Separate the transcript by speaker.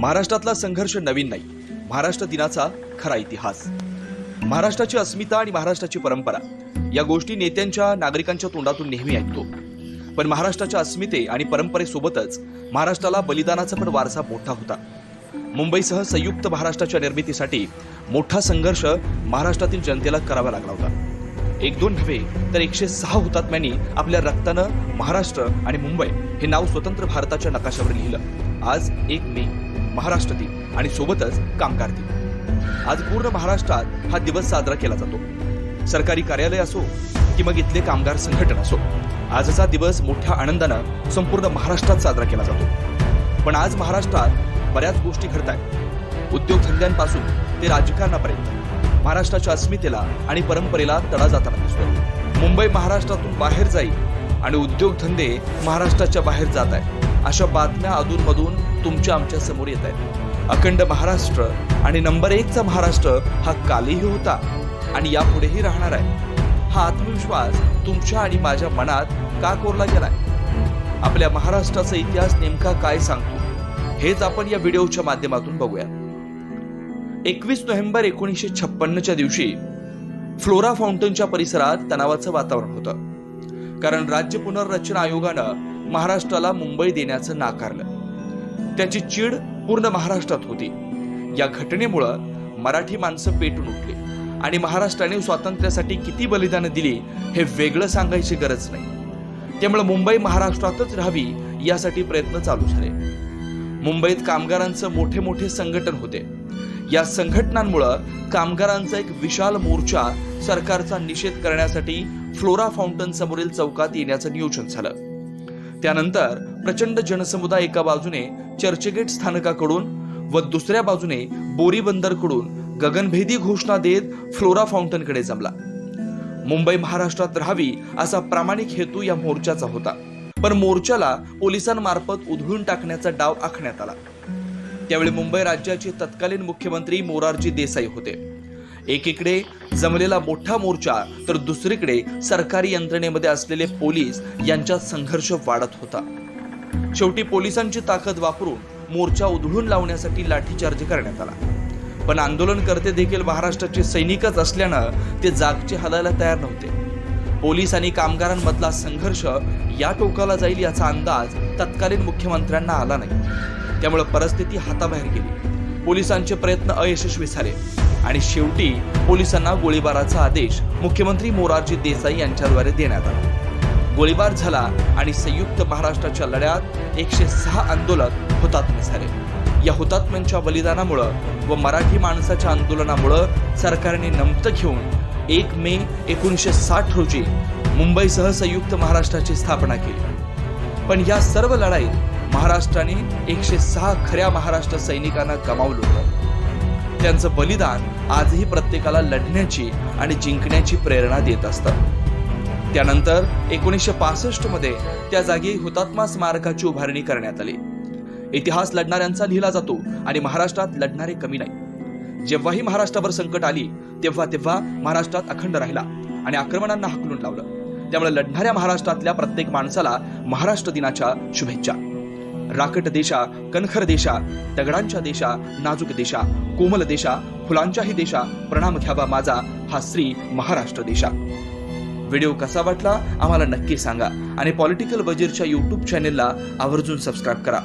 Speaker 1: महाराष्ट्रातला संघर्ष नवीन नाही. महाराष्ट्र दिनाचा खरा इतिहास. महाराष्ट्राची अस्मिता आणि महाराष्ट्राची परंपरा या गोष्टी नेत्यांच्या नागरिकांच्या तोंडातून नेहमी ऐकतो. पण महाराष्ट्राच्या अस्मिते आणि परंपरेसोबतच महाराष्ट्राला बलिदानाचा पण वारसा मोठा होता. मुंबईसह संयुक्त महाराष्ट्राच्या निर्मितीसाठी मोठा संघर्ष महाराष्ट्रातील जनतेला करावा लागला होता. एक दोन नव्हे तर एकशे सहा हुतात्म्यांनी आपल्या रक्तानं महाराष्ट्र आणि मुंबई हे नाव स्वतंत्र भारताच्या नकाशावर लिहिलं. आज एक मे. महाराष्ट्र दिन आणि सोबतच कामगार दिन. आज पूर्ण महाराष्ट्रात हा दिवस साजरा केला जातो. सरकारी कार्यालय असो की मग इथले कामगार संघटन असो आजचा दिवस मोठ्या आनंदानं संपूर्ण महाराष्ट्रात साजरा केला जातो. पण आज महाराष्ट्रात बऱ्याच गोष्टी घडत आहेत उद्योगधंद्यांपासून ते राजकारणापर्यंत महाराष्ट्राच्या अस्मितेला आणि परंपरेला तडा जाताना दिसतो मुंबई महाराष्ट्रातून बाहेर जाईल आणि उद्योगधंदे महाराष्ट्राच्या बाहेर जात आहेत. अशा बातम्या अधूनमधून तुमच्या आमच्यासमोर येत आहेत. अखंड महाराष्ट्र आणि नंबर एकचा महाराष्ट्र हा कालीही होता आणि यापुढेही राहणार आहे. हा आत्मविश्वास तुमच्या आणि माझ्या मनात का कोरला गेलाय? आपल्या महाराष्ट्राचा इतिहास नेमका काय सांगतो? हेच आपण या व्हिडिओच्या माध्यमातून बघूया. एकवीस नोव्हेंबर एकोणीसशे छप्पन्नच्या दिवशी फ्लोरा फाउंटनच्या परिसरात तणावाचं वातावरण होतं. कारण राज्य पुनर्रचना आयोगानं महाराष्ट्राला मुंबई देण्याचं नाकारलं. त्याची चीड पूर्ण महाराष्ट्रात होती. या घटनेमुळं मराठी माणसं पेटून उठले आणि महाराष्ट्राने स्वातंत्र्यासाठी किती बलिदानं दिली हे वेगळं सांगायची गरज नाही. त्यामुळे मुंबई महाराष्ट्रातच राहावी यासाठी प्रयत्न चालू झाले. मुंबईत कामगारांचं मोठे मोठे संघटन होते. या संघटनांमुळं कामगारांचा एक विशाल मोर्चा सरकारचा निषेध करण्यासाठी फ्लोरा फाउंटन समोरील चौकात येण्याचं नियोजन झालं. त्यानंतर प्रचंड जनसमुदाय एका बाजूने चर्चगेट स्थानकाकडून व दुसऱ्या बाजूने बोरी बंदरकडून गगनभेदी घोषणा देत फ्लोरा फाउंटनकडे जमला. मुंबई महाराष्ट्रात राहावी असा प्रामाणिक हेतू या मोर्चाचा होता. पण मोर्चाला पोलिसांमार्फत उधळून टाकण्याचा डाव आखण्यात आला. त्यावेळी मुंबई राज्याचे तत्कालीन मुख्यमंत्री मोरारजी देसाई होते. एकीकडे जमलेला मोठा मोर्चा तर दुसरीकडे सरकारी यंत्रणेमध्ये असलेले पोलीस यांच्यात संघर्ष वाढत होता. शेवटी पोलिसांची ताकद वापरून मोर्चा उधळून लावण्यासाठी लाठीचार्ज करण्यात आला. पण आंदोलनकर्ते देखील महाराष्ट्राचे सैनिकच असल्यानं ते जागचे हलायला तयार नव्हते. पोलीस आणि कामगारांमधला संघर्ष या टोकाला जाईल याचा अंदाज तत्कालीन मुख्यमंत्र्यांना आला नाही. त्यामुळे परिस्थिती हाताबाहेर गेली. पोलिसांचे प्रयत्न अयशस्वी झाले. आणि शेवटी पोलिसांना गोळीबाराचा आदेश मुख्यमंत्री मोरारजी देसाई यांच्याद्वारे देण्यात आला. गोळीबार झाला आणि संयुक्त महाराष्ट्राच्या लढ्यात एकशे सहा आंदोलक हुतात्मे झाले. या हुतात्म्यांच्या बलिदानामुळं व मराठी माणसाच्या आंदोलनामुळं सरकारने नमत घेऊन एक मे एकोणीसशे साठ रोजी मुंबईसह संयुक्त महाराष्ट्राची स्थापना केली. पण या सर्व लढाईत महाराष्ट्राने एकशे सहा खऱ्या महाराष्ट्र सैनिकांना गमावलं होतं. त्यांचं बलिदान आजही प्रत्येकाला लढण्याची आणि जिंकण्याची प्रेरणा देत असतं. त्यानंतर एकोणीसशे पासष्टमध्ये त्या जागी हुतात्मा स्मारकाची उभारणी करण्यात आली. इतिहास लढणाऱ्यांचा लिहिला जातो आणि महाराष्ट्रात लढणारे कमी नाही. जेव्हाही महाराष्ट्रावर संकट आली तेव्हा तेव्हा महाराष्ट्रात अखंड राहिला आणि आक्रमणांना हकलून लावलं. त्यामुळे लढणाऱ्या महाराष्ट्रातल्या प्रत्येक माणसाला महाराष्ट्र दिनाच्या शुभेच्छा. राकट देशा कणखर देशा दगडांच्या देशा नाजूक देशा कोमल देशा फुलांच्याही देशा प्रणाम घ्यावा माझा हा श्री महाराष्ट्र देशा. व्हिडिओ कसा वाटला आम्हाला नक्की सांगा आणि पॉलिटिकल बजेटच्या यूट्यूब चॅनेलला आवर्जून सबस्क्राईब करा.